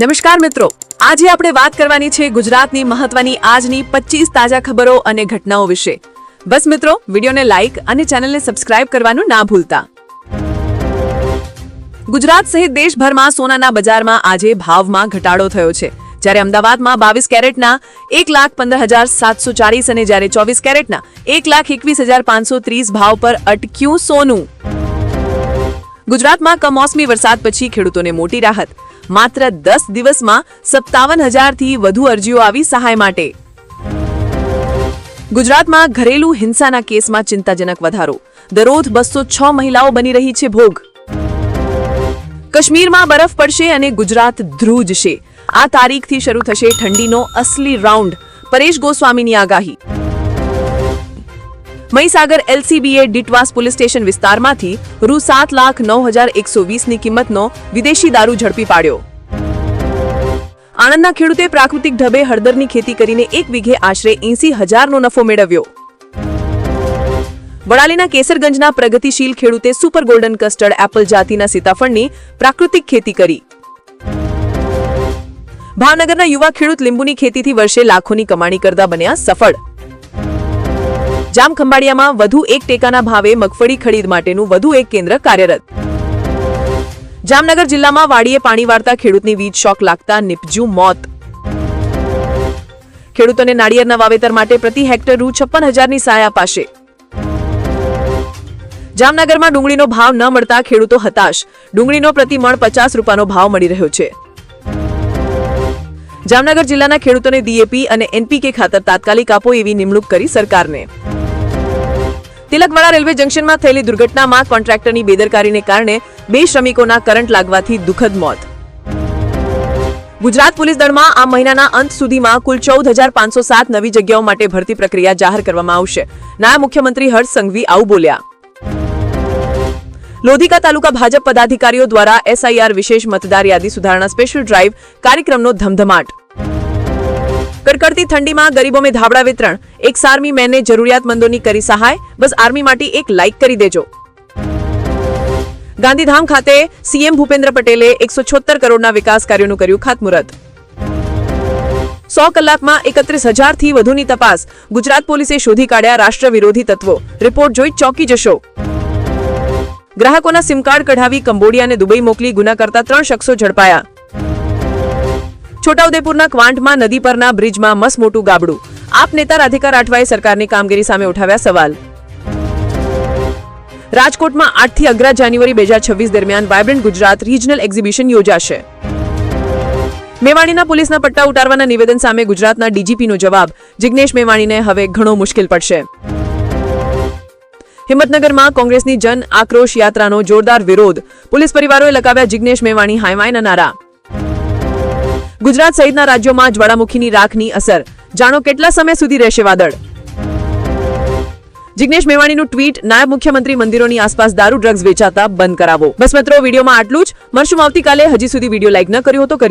નમસ્કાર મિત્રો. આજે આપણે વાત કરવાની છે ગુજરાતની મહત્વની આજની 25 તાજા ખબરો અને ઘટનાઓ વિશે. બસ મિત્રો, વિડીયોને લાઈક અને ચેનલને સબસ્ક્રાઇબ કરવાનું ના ભૂલતા. ગુજરાત સહિત દેશભરમાં સોનાના બજારમાં આજે ભાવમાં ઘટાડો થયો છે. જ્યારે અમદાવાદમાં બાવીસ કેરેટના એક લાખ પંદર હજાર સાતસો ચાલીસ અને જ્યારે ચોવીસ કેરેટના એક લાખ એકવીસ હજાર પાંચસો ત્રીસ ભાવ પર અટક્યું સોનું. ગુજરાતમાં કમોસમી વરસાદ પછી ખેડૂતોને મોટી રાહત. માત્ર દસ દિવસમાં સત્તાવન હજારથી વધુ અરજીઓ આવી સહાય માટે. ગુજરાતમાં ઘરેલુ હિંસાના કેસમાં ચિંતાજનક વધારો. દરરોજ બસો છ મહિલાઓ બની રહી છે ભોગ. કશ્મીરમાં બરફ પડશે અને ગુજરાત ધ્રુજશે. આ તારીખથી શરૂ થશે ઠંડીનો અસલી રાઉન્ડ. પરેશ ગોસ્વામીની આગાહી. મહીસાગર એલસીબીએ ડીટવાસ પોલીસ સ્ટેશન વિસ્તારમાંથી રૂ સાત લાખ નવ હજાર એકસો વીસની કિંમતનો વિદેશી દારૂ ઝડપી પાડ્યો. આણંદના ખેડૂતે પ્રાકૃતિક ઢબે હળદરની ખેતી કરીને એક વીઘે આશરે એસી હજારનો નફો મેળવ્યો. વડાલીના કેસરગંજના પ્રગતિશીલ ખેડૂતે સુપર ગોલ્ડન કસ્ટર્ડ એપલ જાતિના સીતાફળની પ્રાકૃતિક ખેતી કરી. ભાવનગરના યુવા ખેડૂત લીંબુની ખેતીથી વર્ષે લાખોની કમાણી કરતા બન્યા સફળ. જામ ખંભાળિયામાં વધુ એક ટેકાના ભાવે મગફળી ખરીદ માટેનું વધુ એક કેન્દ્ર કાર્યરત. જામનગર જિલ્લામાં વાડીએ પાણી વાળતા ખેડૂતની વીજ શોક લાગતા નિપજુ મોત. ખેડૂતોને નાળિયેરના વાવેતર માટે પ્રતિ હેક્ટર રૂ છપ્પન હજારની સહાય અપાશે. જામનગરમાં ડુંગળીનો ભાવ ન મળતા ખેડૂતો હતાશ. ડુંગળીનો પ્રતિ મણ પચાસ રૂપિયાનો ભાવ મળી રહ્યો છે. જામનગર જિલ્લાના ખેડૂતોને ડીએપી અને એનપીકે ખાતર તાત્કાલિક આપો એવી નિમણૂક કરી સરકારને. તિલકવાડા રેલવે જંકશનમાં થયેલી દુર્ઘટનામાં કોન્ટ્રાક્ટરની બેદરકારીને કારણે બે શ્રમિકોના કરંટ લાગવાથી દુઃખદ મોત. ગુજરાત પોલીસ દળમાં આ મહિનાના અંત સુધીમાં કુલ ચૌદ હજાર પાંચસો સાત નવી જગ્યાઓ માટે ભરતી પ્રક્રિયા જાહેર કરવામાં આવશે. નાયબ મુખ્યમંત્રી હર્ષ સંઘવી આવું બોલ્યા. લોધિકા તાલુકા ભાજપ પદાધિકારીઓ દ્વારા એસઆઈઆર વિશેષ મતદાર યાદી સુધારણા સ્પેશિયલ ડ્રાઈવ કાર્યક્રમનો ધમધમાટ. કડકડતી ઠંડીમાં ગરીબોને ધાબળા વિતરણ. એક સાર્મી મેને જરૂરિયાતમંદોની કરી સહાય. બસ આર્મી માટે એક લાઇક કરી દેજો. ગાંધીધામ ખાતે સીએમ ભૂપેન્દ્ર પટેલે એકસો કરોડના વિકાસ કાર્યોનું કર્યું ખાતમુહૂર્ત. સો કલાકમાં એકત્રીસ હજારથી વધુની તપાસ. ગુજરાત પોલીસે શોધી કાઢ્યા રાષ્ટ્ર વિરોધી તત્વો. રિપોર્ટ જોઈ ચોંકી જશો. ગ્રાહકોના સિમ કાર્ડ કઢાવી કંબોડિયા અને દુબઈ મોકલી ગુના કરતા ત્રણ શખ્સો ઝડપાયા. છોટાઉદેપુરના ક્વાંટમાં નદી પરના બ્રિજમાં મસ મોટું ગાબડું. આપ નેતા રાધિકા રાઠવાએ સરકારની કામગીરી સામે ઉઠાવ્યા સવાલ. રાજકોટમાં આઠથી અગિયાર જાન્યુઆરી બે હજાર છવ્વીસ દરમિયાન વાયબ્રન્ટ ગુજરાત રિજનલ એક્ઝિબિશન યોજાશે. મેવાણીના પોલીસના પટ્ટા ઉતારવાના નિવેદન સામે ગુજરાતના ડીજીપીનો જવાબ. જિગ્નેશ મેવાણીને હવે ઘણો મુશ્કેલ પડશે. હિંમતનગરમાં કોંગ્રેસની જન આક્રોશ યાત્રાનો જોરદાર વિરોધ. પોલીસ પરિવારોએ લગાવ્યા જિગ્નેશ મેવાણી હાઈમાયના નારા. ગુજરાત સહિતના રાજ્યોમાં જ્વાળામુખીની રાખની અસર. જાણો કેટલા સમય સુધી રહેશે વાદળ? જિગ્નેશ મેવાણીનું ટ્વીટ નાયબ મુખ્યમંત્રી મંદિરોની આસપાસ દારૂ ડ્રગ્સ વેચાતા બંધ કરાવો. બસ મિત્રો, વિડીયોમાં આટલું જ. મળશું આવતીકાલે. હજી સુધી વીડિયો લાઈક ન કર્યો તો કરી